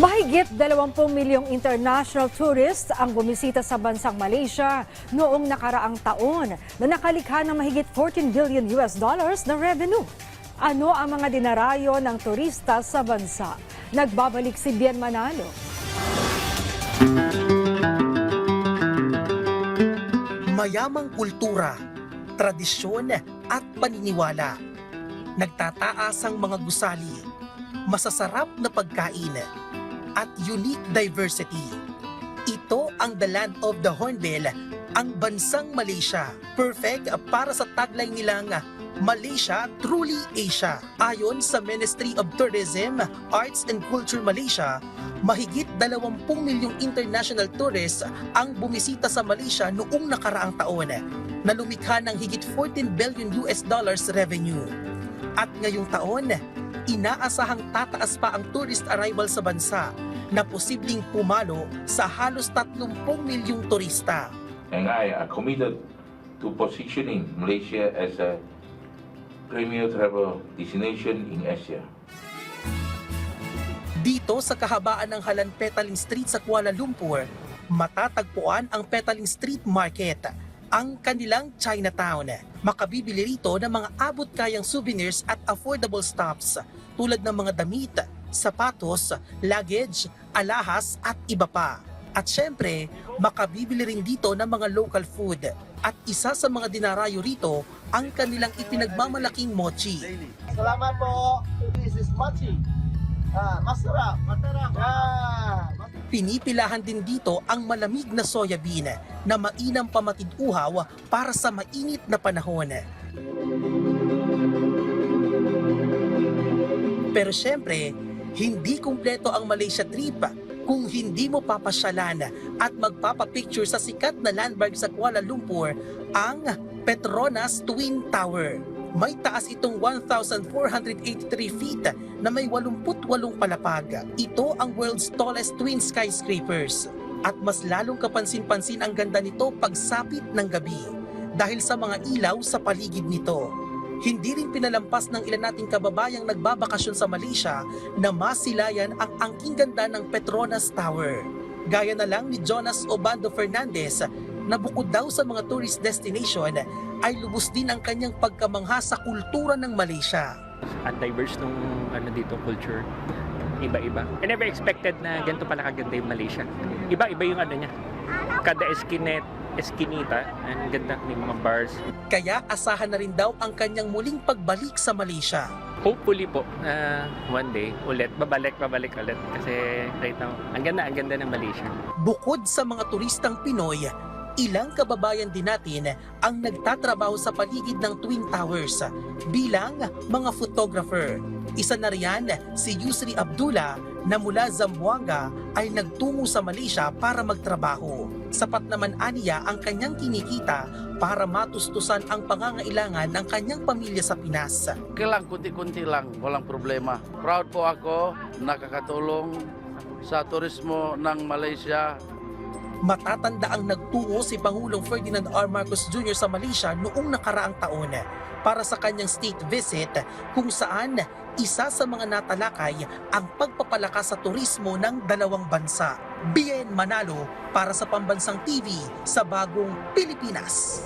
Mahigit 20 milyong international tourists ang bumisita sa bansang Malaysia noong nakaraang taon na nakalikha ng mahigit 14 billion US dollars na revenue. Ano ang mga dinarayo ng turista sa bansa? Nagbabalik si Bien Manalo. mayamang kultura, tradisyon at paniniwala. Nagtataas ang mga gusali, masasarap na pagkain, at unique diversity. Ito ang the land of the hornbill, ang bansang Malaysia. Perfect para sa tagline nilang Malaysia Truly Asia. Ayon sa Ministry of Tourism, Arts and Culture Malaysia, mahigit 20 milyong international tourists ang bumisita sa Malaysia noong nakaraang taon na lumikha ng higit 14 billion US dollars revenue. At ngayong taon, inaasahang tataas pa ang tourist arrival sa bansa na posibleng pumalo sa halos 30 milyong turista. and I are committed to positioning Malaysia as a premier travel destination in Asia. Dito sa kahabaan ng Halan Petaling Street sa Kuala Lumpur, matatagpuan ang Petaling Street Market, ang kanilang Chinatown. Makabibili rito ng mga abot-kayang souvenirs at affordable stops tulad ng mga damit, sapatos, luggage, alahas at iba pa. At syempre, makabibili rin dito ng mga local food. At isa sa mga dinarayo rito ang kanilang ipinagmamalaking mochi. Salamat po. This is Machi. Ah, masarap. Masarap. Ah, Pinipilahan din dito ang malamig na soya bean na mainam pamatid uhaw para sa mainit na panahon. Pero syempre, hindi kumpleto ang Malaysia trip kung hindi mo papasyalan at magpapapicture sa sikat na landmark sa Kuala Lumpur, ang Petronas Twin Tower. May taas itong 1,483 feet na may 88 palapag. Ito ang world's tallest twin skyscrapers. At mas lalong kapansin-pansin ang ganda nito pagsapit ng gabi dahil sa mga ilaw sa paligid nito. Hindi rin pinalampas ng ilan nating kababayang nagbabakasyon sa Malaysia na masilayan ang angking ganda ng Petronas Tower. Gaya na lang ni Jonas Obando Fernandez na bukod daw sa mga tourist destination ay lubos din ang kanyang pagkamangha sa kultura ng Malaysia. at diverse nung ano dito culture iba-iba. I never expected na ganito pala kaganda yung Malaysia. Iba-iba yung ano niya. Kada eskinet, eskinita, ang ganda may mga bars. Kaya asahan na rin daw ang kanyang muling pagbalik sa Malaysia. Hopefully po na one day ulit babalik babalik ulit kasi right now ang ganda ang ganda ng Malaysia. Bukod sa mga turistang Pinoy, ilang kababayan din natin ang nagtatrabaho sa paligid ng Twin Towers bilang mga photographer. Isa na riyan si Yusri Abdullah na mula Zamboanga ay nagtungo sa Malaysia para magtrabaho. Sapat naman aniya ang kanyang kinikita para matustusan ang pangangailangan ng kanyang pamilya sa Pinas. Okay lang, kunti-kunti lang, walang problema. Proud po ako, nakakatulong sa turismo ng Malaysia. Matatanda ang nagtungo si Pangulong Ferdinand R. Marcos Jr. sa Malaysia noong nakaraang taon para sa kanyang state visit kung saan isa sa mga natalakay ang pagpapalakas sa turismo ng dalawang bansa. Bien Manalo para sa Pambansang TV sa Bagong Pilipinas.